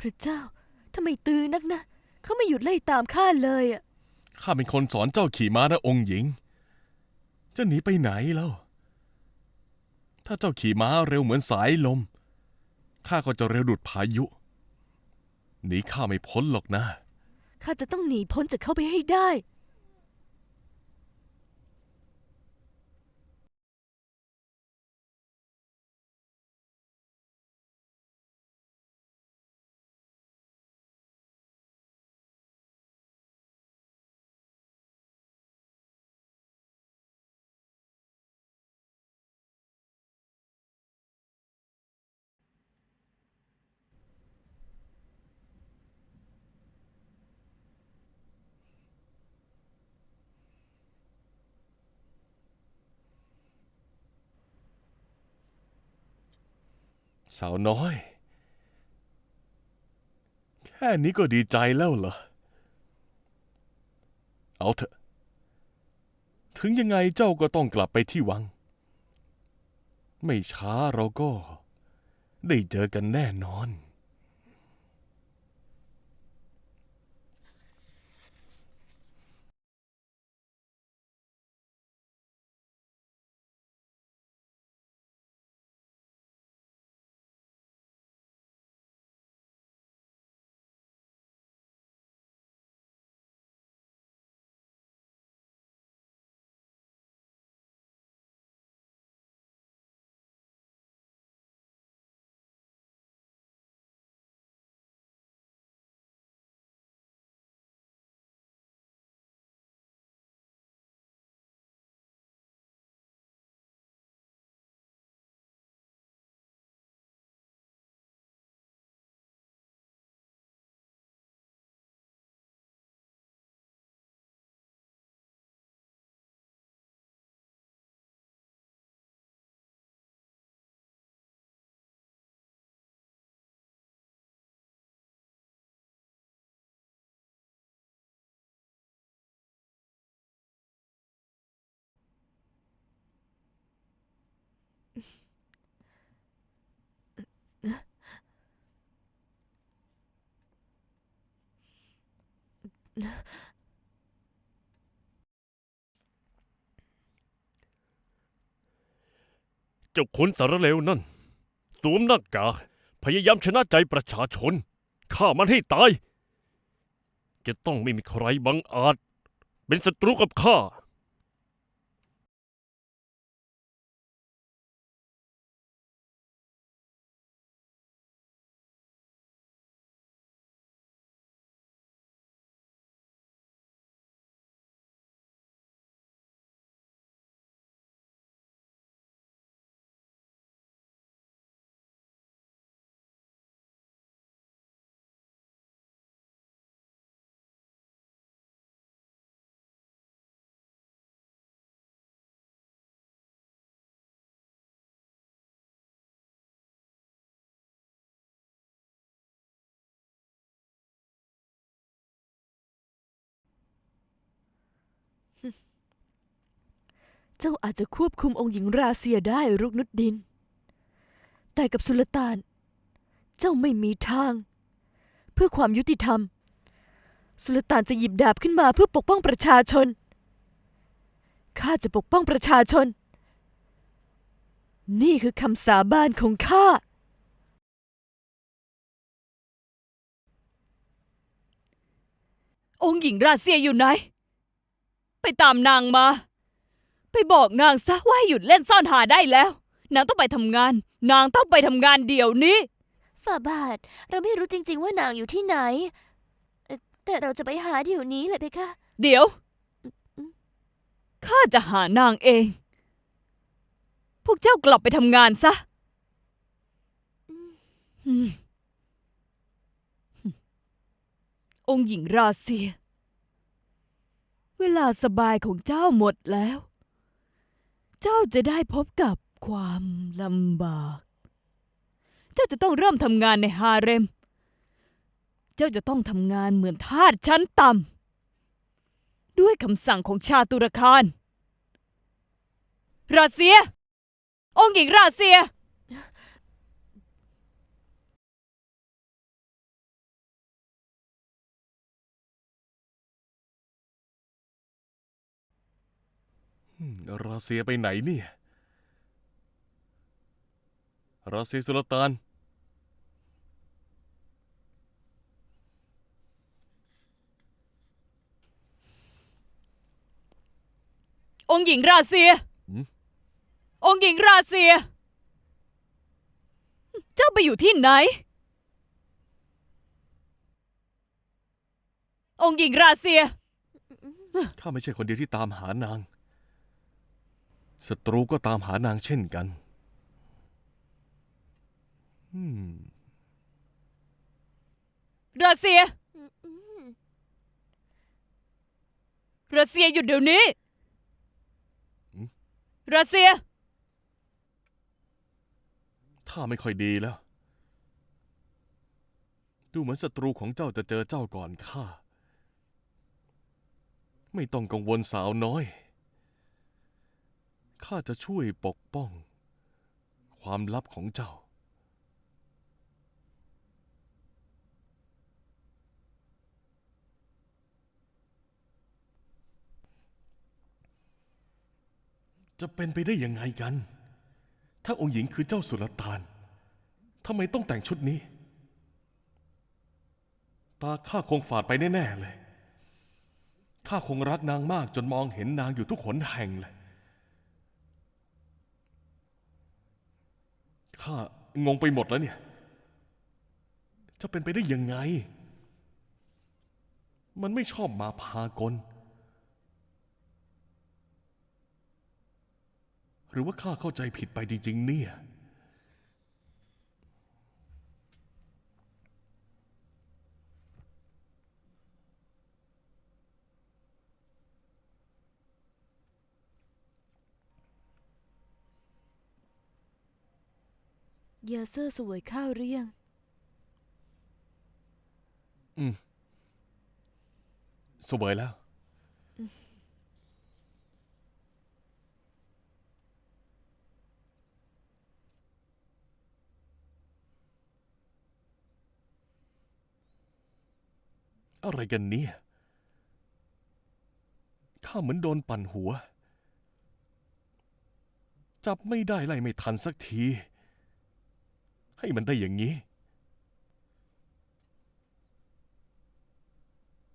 พระเจ้าทำไมตื้อนักนะ เขาไม่หยุดไล่ตามข้าเลยอะข้าเป็นคนสอนเจ้าขี่ม้านะองค์หญิง จะหนีไปไหนแล้ว ถ้าเจ้าขี่ม้าเร็วเหมือนสายลม ข้าก็จะเร็วดุดพายุ หนีข้าไม่พ้นหรอกนะ ข้าจะต้องหนีพ้นจากเขาไปให้ได้ สาวน้อย แค่นี้ก็ดีใจแล้วเหรอ เอาเถอะ ถึงยังไงเจ้าก็ต้องกลับไปที่วัง ไม่ช้าเราก็ได้เจอกันแน่นอน เจ้าคนสารเลวนั่น สวมหน้ากากพยายามชนะใจประชาชนฆ่ามันให้ตาย จะต้องไม่มีใครบังอาจ เป็นศัตรูกับข้า เจ้าอาจจะควบคุมองค์หญิงราเซียได้รุกนุดดิน แต่กับสุลต่าน เจ้าไม่มีทาง เพื่อความยุติธรรม สุลต่านจะหยิบดาบขึ้นมาเพื่อปกป้องประชาชน ข้าจะปกป้องประชาชน นี่คือคำสาบานของข้า องค์หญิงราเซียอยู่ไหน ไปตามนางมา ไปบอกนางซะว่าให้หยุดเล่นซ่อนหาได้แล้ว นางต้องไปทำงาน นางต้องไปทำงานเดี๋ยวนี้ ฝ่าบาท เราไม่รู้จริง ๆ ว่านางอยู่ที่ไหนเอ่อแต่เราจะไปหาเดี๋ยวนี้เลยเพคะ เดี๋ยว ข้าจะหานางเอง พวกเจ้ากลับไปทำงานซะอืมองค์หญิงราเซีย เวลาสบายของเจ้าหมดแล้ว เจ้าจะได้พบกับความลำบาก เจ้าจะต้องเริ่มทำงานในฮาเร็ม เจ้าจะต้องทำงานเหมือนทาสชั้นต่ำด้วยคำสั่งของชาตุรคารราเซีย องค์หญิงราเซีย ราเซียไปไหนเนี่ย ราเซียสุลต่าน องค์หญิงราเซีย หืม องค์หญิงราเซีย เจ้าไปอยู่ที่ไหน องค์หญิงราเซีย ข้าไม่ใช่คนเดียวที่ตามหานาง ศัตรูก็ตามหานางเช่นกัน อืมราเซียราเซียหยุดเดี๋ยวนี้หืมราเซีย ถ้าไม่ค่อยดีแล้ว ดูเหมือนศัตรูของเจ้าจะเจอเจ้าก่อนข้า ไม่ต้องกังวลสาวน้อย ข้าจะช่วยปกป้อง ความลับของเจ้า จะเป็นไปได้ยังไงกัน ถ้าองค์หญิงคือเจ้าสุลต่านทำไมต้องแต่งชุดนี้ ตาข้าคงฝาดไปแน่ ๆ เลย ข้าคงรักนางมากจนมองเห็นนางอยู่ทุกหนแห่งเลย ข้างงไปหมดแล้วเนี่ย จะเป็นไปได้ยังไง มันไม่ชอบมาพากล หรือว่าข้าเข้าใจผิดไปจริง ๆ เนี่ย ยาเซอร์สวยข้าวหรือยังสวยแล้ว อะไรกันเนี่ย ข้าเหมือนโดนปั่นหัว จับไม่ได้ไล่ไม่ทันสักที ให้มันได้อย่างนี้